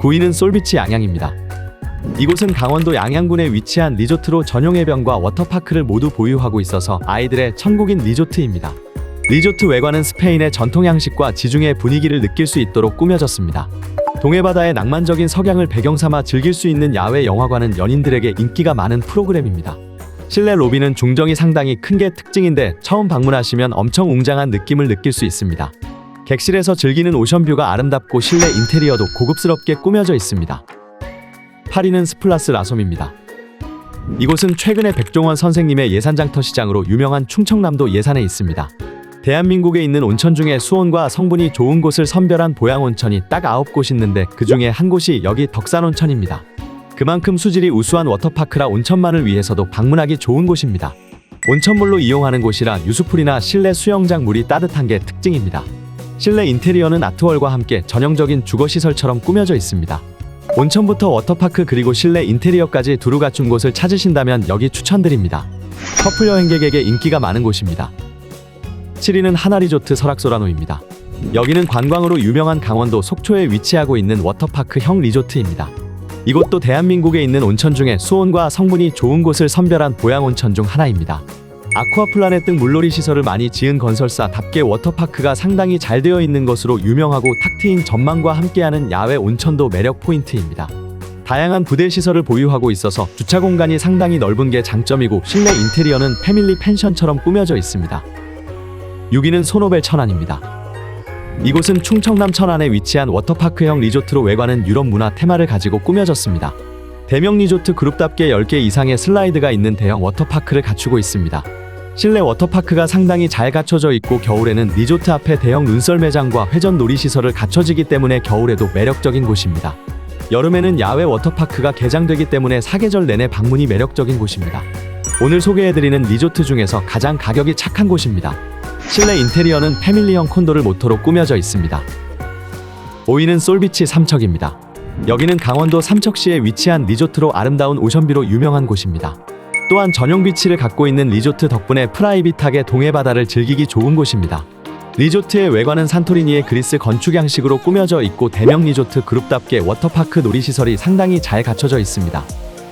9위는 솔비치 양양입니다. 이곳은 강원도 양양군에 위치한 리조트로 전용 해변과 워터파크를 모두 보유하고 있어서 아이들의 천국인 리조트입니다. 리조트 외관은 스페인의 전통 양식과 지중해 분위기를 느낄 수 있도록 꾸며졌습니다. 동해바다의 낭만적인 석양을 배경 삼아 즐길 수 있는 야외 영화관은 연인들에게 인기가 많은 프로그램입니다. 실내 로비는 중정이 상당히 큰 게 특징인데 처음 방문하시면 엄청 웅장한 느낌을 느낄 수 있습니다. 객실에서 즐기는 오션뷰가 아름답고 실내 인테리어도 고급스럽게 꾸며져 있습니다. 8위는 스플라스 라솜입니다. 이곳은 최근에 백종원 선생님의 예산장터 시장으로 유명한 충청남도 예산에 있습니다. 대한민국에 있는 온천 중에 수온과 성분이 좋은 곳을 선별한 보양 온천이 딱 9곳 있는데 그 중에 한 곳이 여기 덕산 온천입니다. 그만큼 수질이 우수한 워터파크라 온천만을 위해서도 방문하기 좋은 곳입니다. 온천물로 이용하는 곳이라 유수풀이나 실내 수영장 물이 따뜻한 게 특징입니다. 실내 인테리어는 아트월과 함께 전형적인 주거시설처럼 꾸며져 있습니다. 온천부터 워터파크 그리고 실내 인테리어까지 두루 갖춘 곳을 찾으신다면 여기 추천드립니다. 커플 여행객에게 인기가 많은 곳입니다. 7위는 하나리조트 설악소라노입니다. 여기는 관광으로 유명한 강원도 속초에 위치하고 있는 워터파크 형 리조트입니다. 이곳도 대한민국에 있는 온천 중에 수온과 성분이 좋은 곳을 선별한 보양 온천 중 하나입니다. 아쿠아플라넷 등 물놀이 시설을 많이 지은 건설사답게 워터파크가 상당히 잘 되어 있는 것으로 유명하고 탁 트인 전망과 함께하는 야외 온천도 매력 포인트입니다. 다양한 부대 시설을 보유하고 있어서 주차 공간이 상당히 넓은 게 장점이고 실내 인테리어는 패밀리 펜션처럼 꾸며져 있습니다. 6위는 소노벨 천안입니다. 이곳은 충청남 천안에 위치한 워터파크형 리조트로 외관은 유럽 문화 테마를 가지고 꾸며졌습니다. 대명 리조트 그룹답게 10개 이상의 슬라이드가 있는 대형 워터파크를 갖추고 있습니다. 실내 워터파크가 상당히 잘 갖춰져 있고 겨울에는 리조트 앞에 대형 눈썰 매장과 회전 놀이 시설을 갖춰지기 때문에 겨울에도 매력적인 곳입니다. 여름에는 야외 워터파크가 개장되기 때문에 사계절 내내 방문이 매력적인 곳입니다. 오늘 소개해드리는 리조트 중에서 가장 가격이 착한 곳입니다. 실내 인테리어는 패밀리형 콘도를 모토로 꾸며져 있습니다. 5위는 솔비치 삼척입니다. 여기는 강원도 삼척시에 위치한 리조트로 아름다운 오션뷰로 유명한 곳입니다. 또한 전용 비치를 갖고 있는 리조트 덕분에 프라이빗하게 동해바다를 즐기기 좋은 곳입니다. 리조트의 외관은 산토리니의 그리스 건축 양식으로 꾸며져 있고 대명 리조트 그룹답게 워터파크 놀이시설이 상당히 잘 갖춰져 있습니다.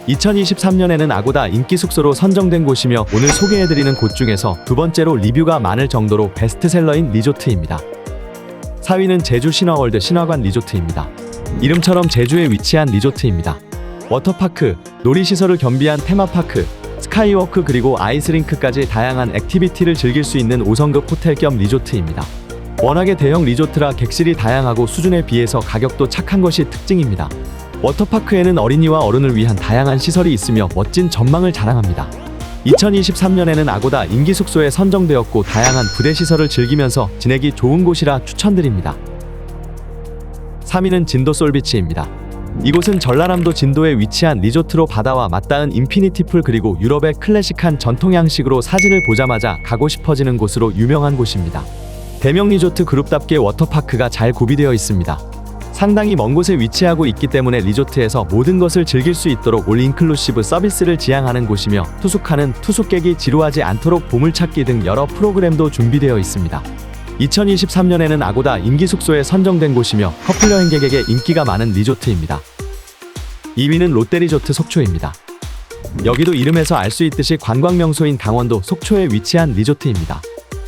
2023년에는 아고다 인기 숙소로 선정된 곳이며 오늘 소개해드리는 곳 중에서 두 번째로 리뷰가 많을 정도로 베스트셀러인 리조트입니다. 4위는 제주 신화월드 신화관 리조트입니다. 이름처럼 제주에 위치한 리조트입니다. 워터파크, 놀이시설을 겸비한 테마파크, 스카이워크 그리고 아이스링크까지 다양한 액티비티를 즐길 수 있는 5성급 호텔 겸 리조트입니다. 워낙에 대형 리조트라 객실이 다양하고 수준에 비해서 가격도 착한 것이 특징입니다. 워터파크에는 어린이와 어른을 위한 다양한 시설이 있으며 멋진 전망을 자랑합니다. 2023년에는 아고다 인기 숙소에 선정되었고 다양한 부대 시설을 즐기면서 지내기 좋은 곳이라 추천드립니다. 3위는 진도 솔비치입니다. 이곳은 전라남도 진도에 위치한 리조트로 바다와 맞닿은 인피니티 풀 그리고 유럽의 클래식한 전통 양식으로 사진을 보자마자 가고 싶어지는 곳으로 유명한 곳입니다. 대명 리조트 그룹답게 워터파크가 잘 구비되어 있습니다. 상당히 먼 곳에 위치하고 있기 때문에 리조트에서 모든 것을 즐길 수 있도록 올 인클루시브 서비스를 지향하는 곳이며 투숙하는 투숙객이 지루하지 않도록 보물찾기 등 여러 프로그램도 준비되어 있습니다. 2023년에는 아고다 인기 숙소에 선정된 곳이며 커플 여행객에게 인기가 많은 리조트입니다. 2위는 롯데리조트 속초입니다. 여기도 이름에서 알 수 있듯이 관광 명소인 강원도 속초에 위치한 리조트입니다.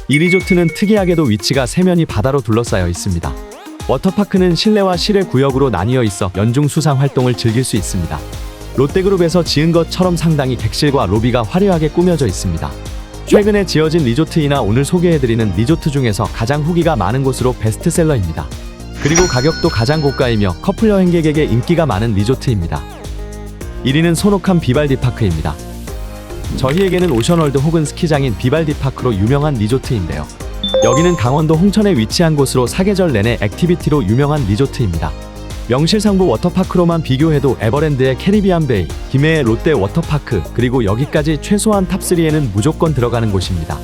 이 리조트는 특이하게도 위치가 세면이 바다로 둘러싸여 있습니다. 워터파크는 실내와 실외 구역으로 나뉘어 있어 연중 수상 활동을 즐길 수 있습니다. 롯데그룹에서 지은 것처럼 상당히 객실과 로비가 화려하게 꾸며져 있습니다. 최근에 지어진 리조트이나 오늘 소개해드리는 리조트 중에서 가장 후기가 많은 곳으로 베스트셀러입니다. 그리고 가격도 가장 고가이며 커플 여행객에게 인기가 많은 리조트입니다. 1위는 소노캄 비발디 파크입니다. 저희에게는 오션월드 혹은 스키장인 비발디 파크로 유명한 리조트인데요. 여기는 강원도 홍천에 위치한 곳으로 사계절 내내 액티비티로 유명한 리조트입니다. 명실상부 워터파크로만 비교해도 에버랜드의 캐리비안 베이, 김해의 롯데 워터파크, 그리고 여기까지 최소한 탑3에는 무조건 들어가는 곳입니다.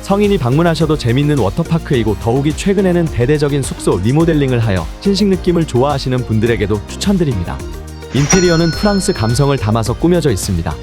성인이 방문하셔도 재밌는 워터파크이고 더욱이 최근에는 대대적인 숙소 리모델링을 하여 신식 느낌을 좋아하시는 분들에게도 추천드립니다. 인테리어는 프랑스 감성을 담아서 꾸며져 있습니다.